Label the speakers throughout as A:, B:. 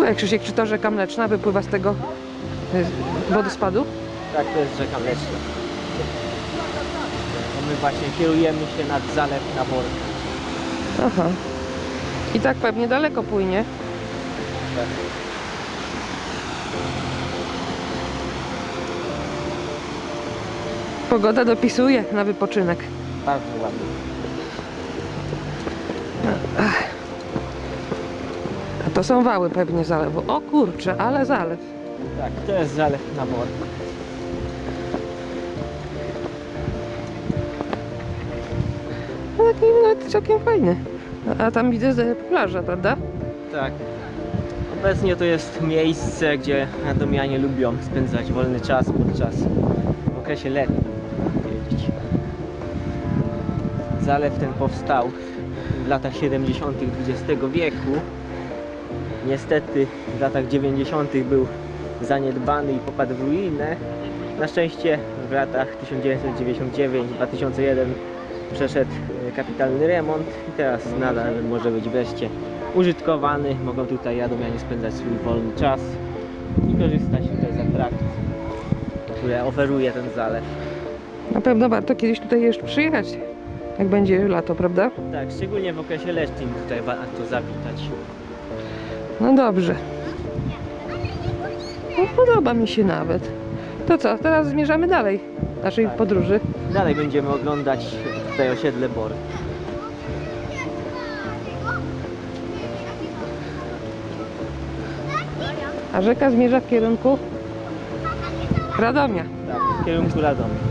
A: Słuchaj Krzysiek, czy to rzeka Mleczna wypływa z tego y, wodospadu?
B: Tak, to jest rzeka Mleczna. No my właśnie kierujemy się nad zalew na Borkę.
A: Aha. I tak pewnie daleko płynie.
B: Tak.
A: Pogoda dopisuje na wypoczynek.
B: Bardzo ładnie.
A: A to są wały pewnie zalewu. O kurczę, ale zalew.
B: Tak, to jest zalew na.
A: No taki nawet całkiem fajny. A- tam widzę że plaża, prawda?
B: Tak. Obecnie to jest miejsce, gdzie radomianie lubią spędzać wolny czas podczas w okresie letnim. Zalew ten powstał w latach 70. XX wieku. Niestety w latach 90. był zaniedbany i popadł w ruinę. Na szczęście w latach 1999-2001 przeszedł e, kapitalny remont i teraz nadal może być wreszcie użytkowany. Mogą tutaj radomianie spędzać swój wolny czas i korzystać tutaj z atrakcji, które oferuje ten zalew.
A: Na pewno warto kiedyś tutaj jeszcze przyjechać, jak będzie lato, prawda?
B: Tak, szczególnie w okresie leszczym tutaj warto zawitać.
A: No dobrze. No, podoba mi się nawet. To co, teraz zmierzamy dalej naszej
B: Tak.
A: podróży.
B: Dalej będziemy oglądać tutaj osiedle Bor.
A: A rzeka zmierza w kierunku Radomia.
B: Tak, w kierunku Radomia.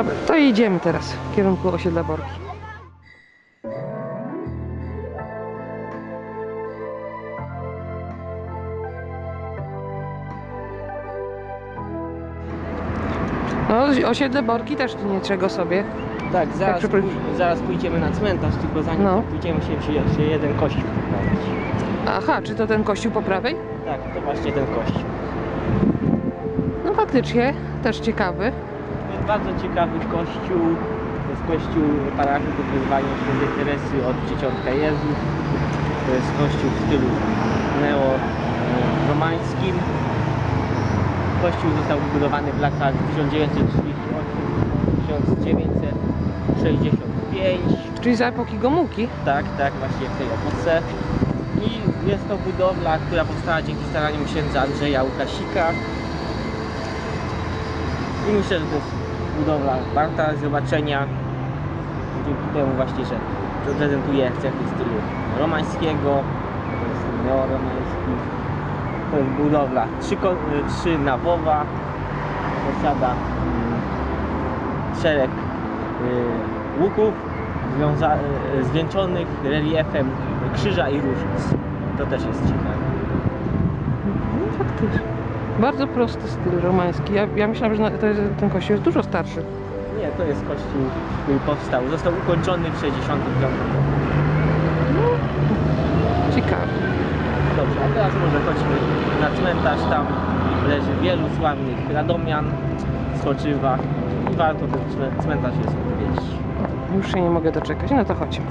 A: Dobra, to idziemy teraz w kierunku osiedla Borki. No, osiedle Borki też niczego sobie.
B: Tak, zaraz,
A: przepro-
B: pój- zaraz pójdziemy na cmentarz, tylko zanim
A: No.
B: pójdziemy się jeszcze jeszcze jeden kościół poprawić.
A: Aha, czy to ten kościół po prawej?
B: Tak, to właśnie ten kościół.
A: No faktycznie, też ciekawy.
B: Bardzo ciekawy kościół. To jest kościół parafii pod wyzwaniem świętej Teresy od Dzieciątka Jezus. To jest kościół w stylu neoromańskim. Kościół został wybudowany w latach 1938-1965.
A: Czyli za epoki Gomułki.
B: Tak, tak, właśnie w tej epoce. I jest to budowla, która powstała dzięki staraniom księdza Andrzeja Łukasika. I myślę, że to jest budowla warta zobaczenia. Dzięki temu właśnie, że reprezentuje cechy stylu romańskiego, to jest neoromański. To jest budowla trzy, trzynawowa, posiada mm, szereg y, łuków y, zwieńczonych reliefem krzyża i różnic. To też jest ciekawe.
A: No faktycznie. Bardzo prosty styl romański. Ja, ja myślałam, że na- to jest, ten kościół jest dużo starszy.
B: Nie, to jest kościół, który powstał. Został ukończony w 65 roku.
A: Ciekawy.
B: Dobrze, a teraz może chodźmy na cmentarz. Tam leży wielu sławnych radomian, spoczywa. I warto ten cme- cmentarz jest odwiedzić.
A: Już się nie mogę doczekać. No to chodźmy.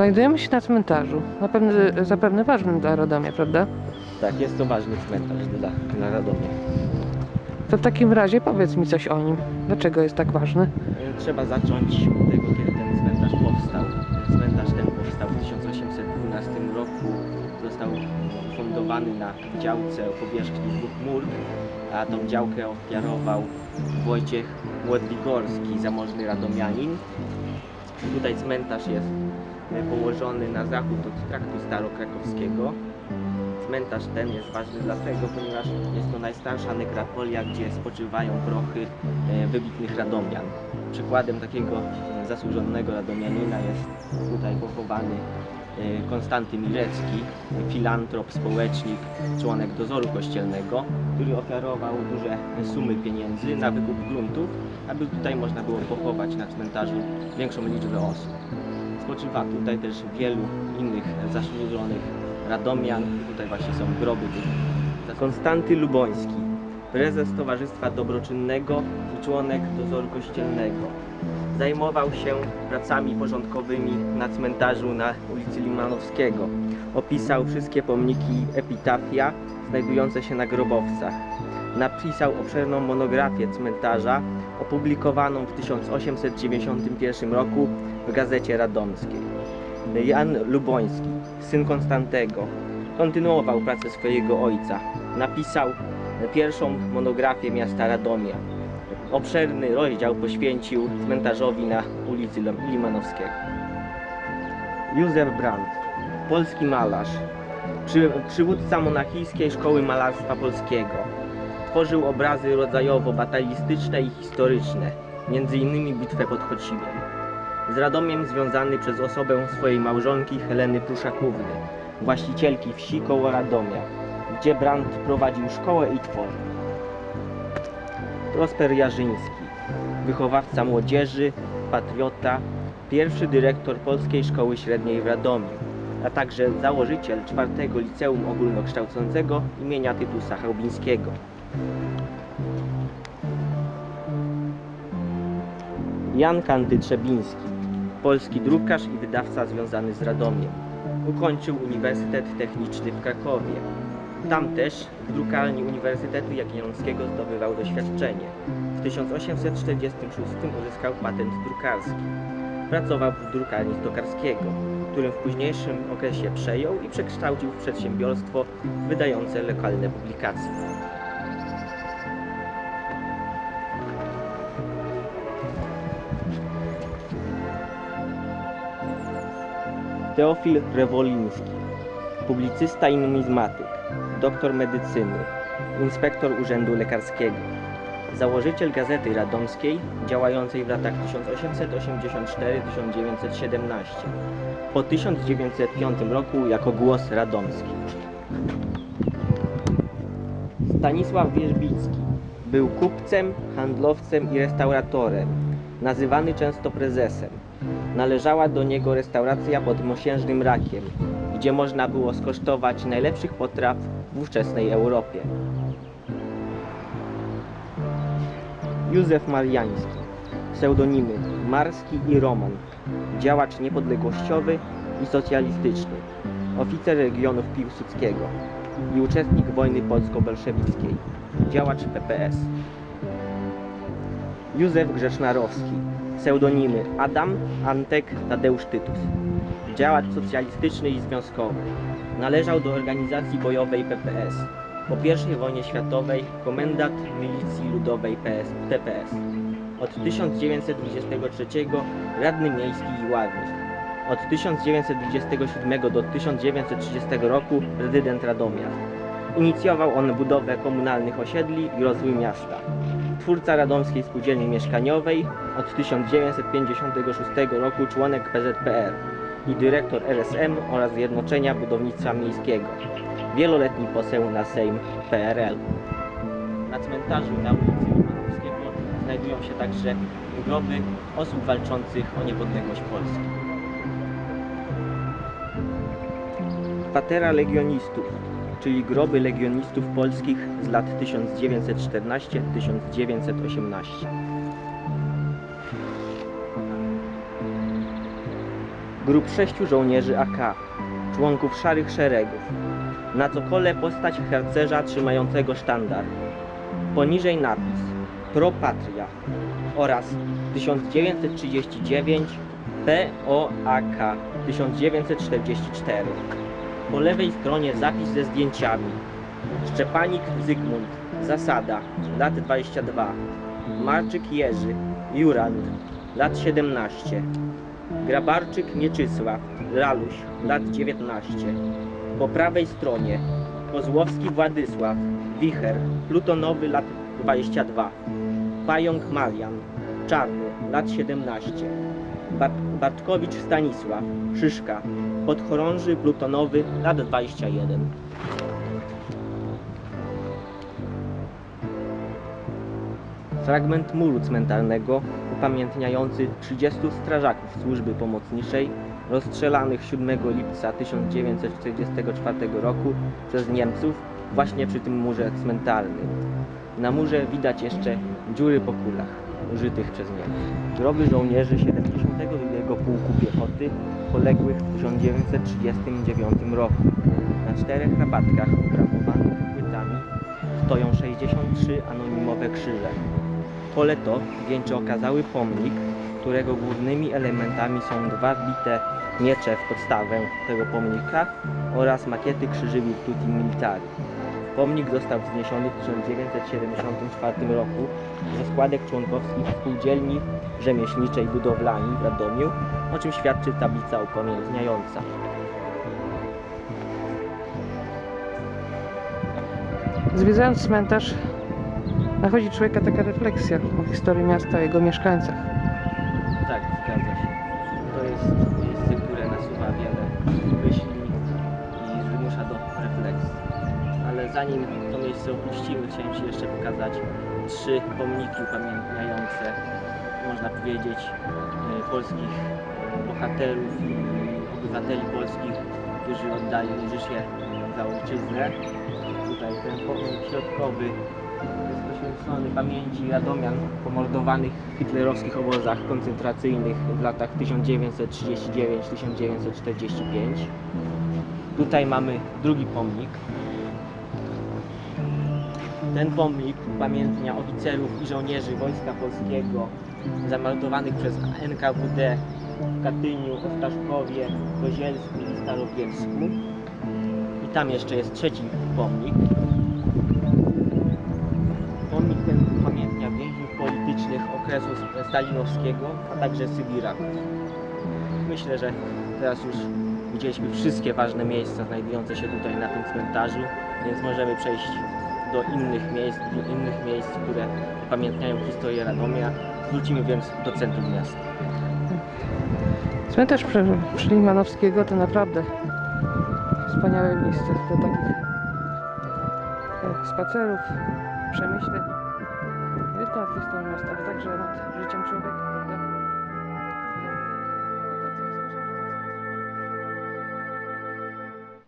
A: Znajdujemy się na cmentarzu. Zapewne, zapewne ważnym dla Radomia, prawda?
B: Tak, jest to ważny cmentarz dla, dla Radomia.
A: To w takim razie powiedz mi coś o nim. Dlaczego jest tak ważny?
B: E, Trzeba zacząć od tego, kiedy ten cmentarz powstał. Cmentarz ten powstał w 1812 roku. Został fundowany na działce o powierzchni dwóch mur, a tą działkę ofiarował Wojciech Młodwigorski, zamożny radomianin. Tutaj cmentarz jest położony na zachód od traktu starokrakowskiego. Cmentarz ten jest ważny dlatego, ponieważ jest to najstarsza nekropolia, gdzie spoczywają prochy e, wybitnych Radomian. Przykładem takiego e, zasłużonego Radomianina jest tutaj pochowany e, Konstanty Milecki, filantrop, społecznik, członek dozoru kościelnego, który ofiarował duże sumy pieniędzy na wykup gruntów, aby tutaj można było pochować na cmentarzu większą liczbę osób. Spoczywa tutaj też wielu innych zasłużonych Radomian. Tutaj właśnie są groby tych. Konstanty Luboński, prezes Towarzystwa Dobroczynnego i członek dozoru kościelnego. Zajmował się pracami porządkowymi na cmentarzu na ulicy Limanowskiego. Opisał wszystkie pomniki epitafia znajdujące się na grobowcach. Napisał obszerną monografię cmentarza opublikowaną w 1891 roku w Gazecie Radomskiej. Jan Luboński, syn Konstantego, kontynuował pracę swojego ojca. Napisał pierwszą monografię miasta Radomia. Obszerny rozdział poświęcił cmentarzowi na ulicy Lim- Limanowskiego. Józef Brandt, polski malarz, przy, przywódca monachijskiej szkoły malarstwa polskiego. Tworzył obrazy rodzajowo batalistyczne i historyczne, innymi bitwę pod Chocimiem. Z Radomiem związany przez osobę swojej małżonki Heleny Pruszakówny, właścicielki wsi koło Radomia, gdzie Brandt prowadził szkołę i tworzył. Prosper Jarzyński, wychowawca młodzieży, patriota, pierwszy dyrektor Polskiej Szkoły Średniej w Radomiu, a także założyciel czwartego liceum ogólnokształcącego imienia Tytusa Chałbińskiego. Jan Kanty Trzebiński, polski drukarz i wydawca związany z Radomiem. Ukończył Uniwersytet Techniczny w Krakowie. Tam też w drukarni Uniwersytetu Jagiellońskiego zdobywał doświadczenie. W 1846 uzyskał patent drukarski. Pracował w drukarni Stokarskiego, którym w późniejszym okresie przejął i przekształcił w przedsiębiorstwo wydające lokalne publikacje. Teofil Rewoliński, publicysta i numizmatyk, doktor medycyny, inspektor Urzędu Lekarskiego, założyciel Gazety Radomskiej działającej w latach 1884-1917, po 1905 roku jako Głos Radomski. Stanisław Wierzbicki był kupcem, handlowcem i restauratorem, nazywany często prezesem. Należała do niego restauracja pod Mosiężnym Rakiem, gdzie można było skosztować najlepszych potraw w ówczesnej Europie. Józef Mariański, pseudonimy Marski i Roman, działacz niepodległościowy i socjalistyczny, oficer regionów Piłsudskiego i uczestnik wojny polsko-bolszewickiej, działacz PPS. Józef Grzesznarowski, pseudonimy Adam, Antek, Tadeusz Tytus, działacz socjalistyczny i związkowy. Należał do organizacji bojowej PPS. Po I wojnie światowej komendant milicji ludowej PS, TPS. Od 1923 radny miejski i ławnik. Od 1927 do 1930 roku prezydent Radomia. Inicjował on budowę komunalnych osiedli i rozwój miasta. Twórca Radomskiej Spółdzielni Mieszkaniowej, od 1956 roku członek PZPR i dyrektor RSM oraz Zjednoczenia Budownictwa Miejskiego. Wieloletni poseł na Sejm PRL. Na cmentarzu na ulicy Limanowskiego znajdują się także groby osób walczących o niepodległość Polski. Patera Legionistów, czyli groby legionistów polskich z lat 1914-1918. Grup sześciu żołnierzy AK, członków szarych szeregów. Na cokole postać harcerza trzymającego sztandar. Poniżej napis Pro Patria oraz 1939 POAK 1944. Po lewej stronie zapis ze zdjęciami. Szczepanik Zygmunt, Zasada, lat 22. Marczyk Jerzy, Jurand, lat 17. Grabarczyk Mieczysław, Laluś, lat 19. Po prawej stronie. Kozłowski Władysław, Wicher, Plutonowy, lat 22. Pająk Marian, Czarny, lat 17. Bart Bartkowicz Stanisław, Szyszka, Podchorąży Plutonowy, lat 21. Fragment muru cmentarnego upamiętniający 30 strażaków służby pomocniczej rozstrzelanych 7 lipca 1944 roku przez Niemców właśnie przy tym murze cmentarnym. Na murze widać jeszcze dziury po kulach użytych przez Niemców. Groby żołnierzy 72 Pułku Piechoty poległych w 1939 roku. Na czterech rabatkach obramowanych płytami stoją 63 anonimowe krzyże. Pole to wieńczy okazały pomnik, którego głównymi elementami są dwa wbite miecze w podstawę tego pomnika oraz makiety krzyży Virtuti Militari. Pomnik został wzniesiony w 1974 roku ze składek członkowskich Spółdzielni Rzemieślniczej Budowlani w Radomiu, o czym świadczy tablica upamiętniająca.
A: Zwiedzając cmentarz, nachodzi człowieka taka refleksja o historii miasta, o jego mieszkańcach.
B: Tak, zgadza się. To jest miejsce, które nasuwa wiele myśli i zmusza do refleksji. Ale zanim to miejsce opuścimy, chciałem Ci jeszcze pokazać trzy pomniki upamiętniające, można powiedzieć, e, polskich bohaterów i obywateli polskich, którzy oddali życie za ojczyznę. Tutaj ten pomnik środkowy jest poświęcony pamięci Radomian pomordowanych w hitlerowskich obozach koncentracyjnych w latach 1939-1945. Tutaj mamy drugi pomnik. Ten pomnik upamiętnia oficerów i żołnierzy Wojska Polskiego zamordowanych przez NKWD w Katyniu, Ostaszkowie, Kozielsku i Starobielsku. I tam jeszcze jest trzeci pomnik. Pomnik ten upamiętnia więźniów politycznych okresu stalinowskiego, a także Sybiraków. Myślę, że teraz już widzieliśmy wszystkie ważne miejsca znajdujące się tutaj na tym cmentarzu, więc możemy przejść do innych miejsc, do innych miejsc, które upamiętniają historię Radomia. Wrócimy więc do centrum miasta.
A: Cmentarz przy, przy Limanowskiego to naprawdę wspaniałe miejsce do takich e, spacerów, przemyśleń. Nie tylko nad historią miasta, ale także nad życiem człowieka?